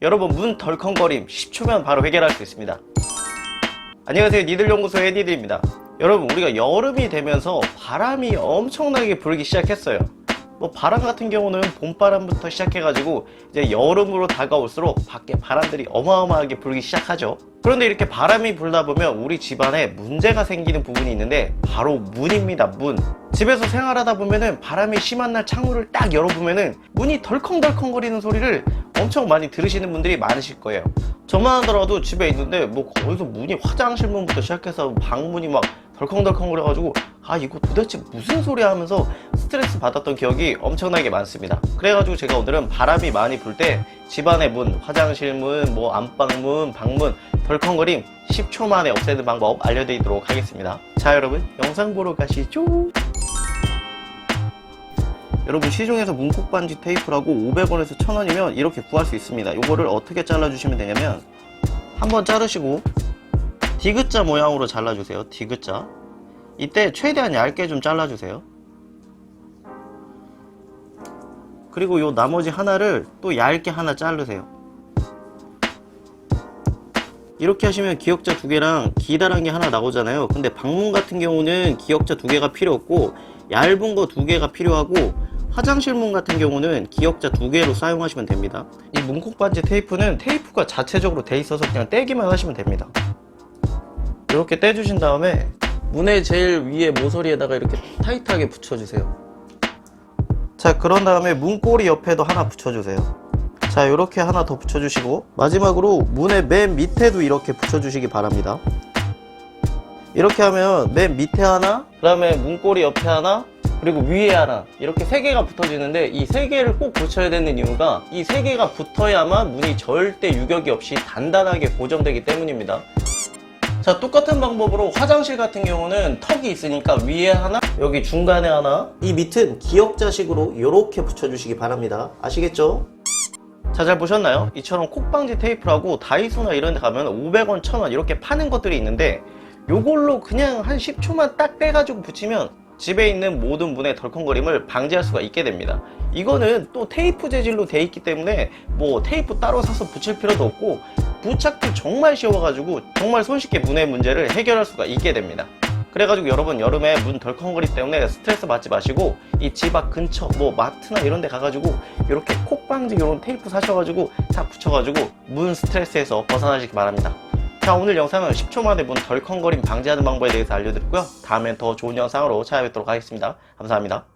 여러분 문 덜컹거림 10초면 바로 해결할 수 있습니다. 안녕하세요 니들연구소의 니들입니다. 여러분 우리가 여름이 되면서 바람이 엄청나게 불기 시작했어요. 뭐 바람 같은 경우는 봄바람부터 시작해가지고 이제 여름으로 다가올수록 밖에 바람들이 어마어마하게 불기 시작하죠. 그런데 이렇게 바람이 불다 보면 우리 집안에 문제가 생기는 부분이 있는데 바로 문입니다. 문. 집에서 생활하다 보면은 바람이 심한 날 창문을 딱 열어보면은 문이 덜컹덜컹 거리는 소리를 엄청 많이 들으시는 분들이 많으실 거예요. 저만 하더라도 집에 있는데 뭐 거기서 문이 화장실 문부터 시작해서 방문이 막 덜컹덜컹 거려가지고 아 이거 도대체 무슨 소리야 하면서 스트레스 받았던 기억이 엄청나게 많습니다. 그래가지고 제가 오늘은 바람이 많이 불 때 집안의 문, 화장실 문, 뭐 안방문, 방문 덜컹거림 10초 만에 없애는 방법 알려드리도록 하겠습니다. 자 여러분 영상 보러 가시죠. 여러분 시중에서 문콕 반지 테이프라고 500원에서 1000원이면 이렇게 구할 수 있습니다. 이거를 어떻게 잘라주시면 되냐면 한번 자르시고 디귿자 모양으로 잘라주세요. 디귿자. 이때 최대한 얇게 좀 잘라주세요. 그리고 요 나머지 하나를 또 얇게 하나 자르세요. 이렇게 하시면 기역자 두 개랑 기다란 게 하나 나오잖아요. 근데 방문 같은 경우는 기역자 두 개가 필요 없고 얇은 거 두 개가 필요하고 화장실 문 같은 경우는 기역자 두 개로 사용하시면 됩니다. 이 문콕 반지 테이프는 테이프가 자체적으로 돼 있어서 그냥 떼기만 하시면 됩니다. 이렇게 떼주신 다음에 문의 제일 위에 모서리에다가 이렇게 타이트하게 붙여주세요. 자, 그런 다음에 문고리 옆에도 하나 붙여주세요. 자, 이렇게 하나 더 붙여주시고 마지막으로 문의 맨 밑에도 이렇게 붙여주시기 바랍니다. 이렇게 하면 맨 밑에 하나, 그 다음에 문고리 옆에 하나, 그리고 위에 하나 이렇게 세 개가 붙어지는데 이 세 개를 꼭 붙여야 되는 이유가 이 세 개가 붙어야만 문이 절대 유격이 없이 단단하게 고정되기 때문입니다. 자 똑같은 방법으로 화장실 같은 경우는 턱이 있으니까 위에 하나 여기 중간에 하나 이 밑은 기역자식으로 이렇게 붙여주시기 바랍니다 아시겠죠? 자잘 보셨나요? 이처럼 콕방지 테이프라고 다이소나 이런 데 가면 500원, 1000원 이렇게 파는 것들이 있는데 요걸로 그냥 한 10초만 딱 떼가지고 붙이면 집에 있는 모든 문의 덜컹거림을 방지할 수가 있게 됩니다. 이거는 또 테이프 재질로 돼 있기 때문에 뭐 테이프 따로 사서 붙일 필요도 없고 부착도 정말 쉬워가지고 정말 손쉽게 문의 문제를 해결할 수가 있게 됩니다. 그래가지고 여러분 여름에 문 덜컹거리기 때문에 스트레스 받지 마시고 이 집 앞 근처 뭐 마트나 이런 데 가가지고 이렇게 콕방지 이런 테이프 사셔가지고 딱 붙여가지고 문 스트레스에서 벗어나시기 바랍니다. 자 오늘 영상은 10초 만에 문 덜컹거림 방지하는 방법에 대해서 알려드렸고요. 다음엔 더 좋은 영상으로 찾아뵙도록 하겠습니다. 감사합니다.